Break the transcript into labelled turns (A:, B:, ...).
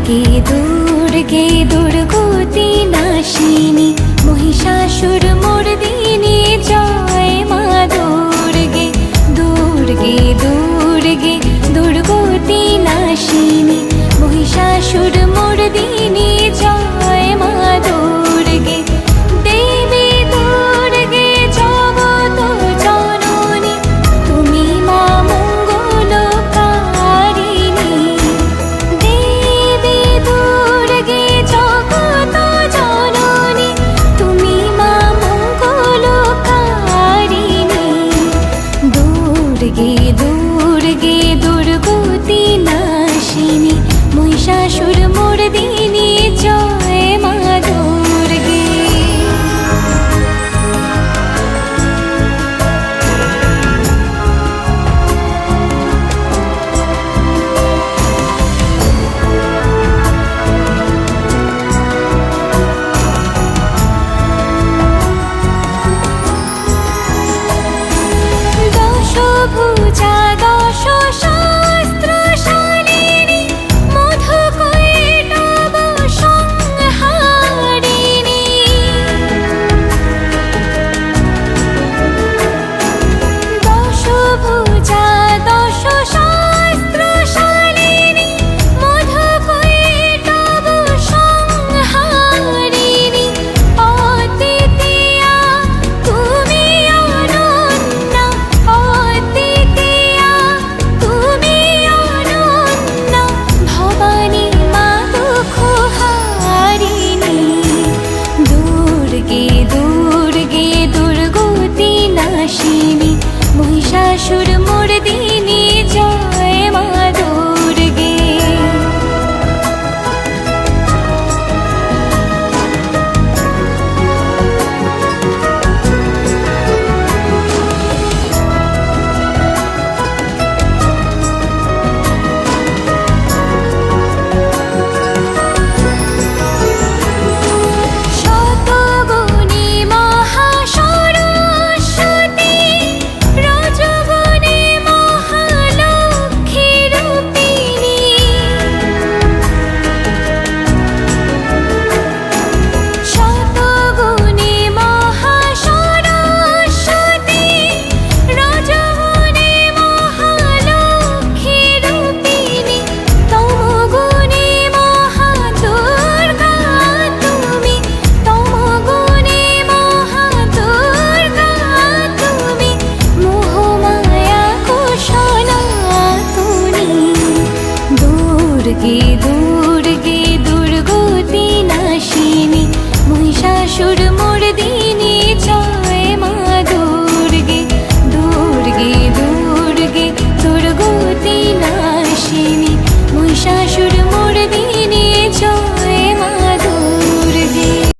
A: দুর্গে দুর্গে দুর্গতি নাশিনী মহিষাসুর মোর দিনী พูด কি দূর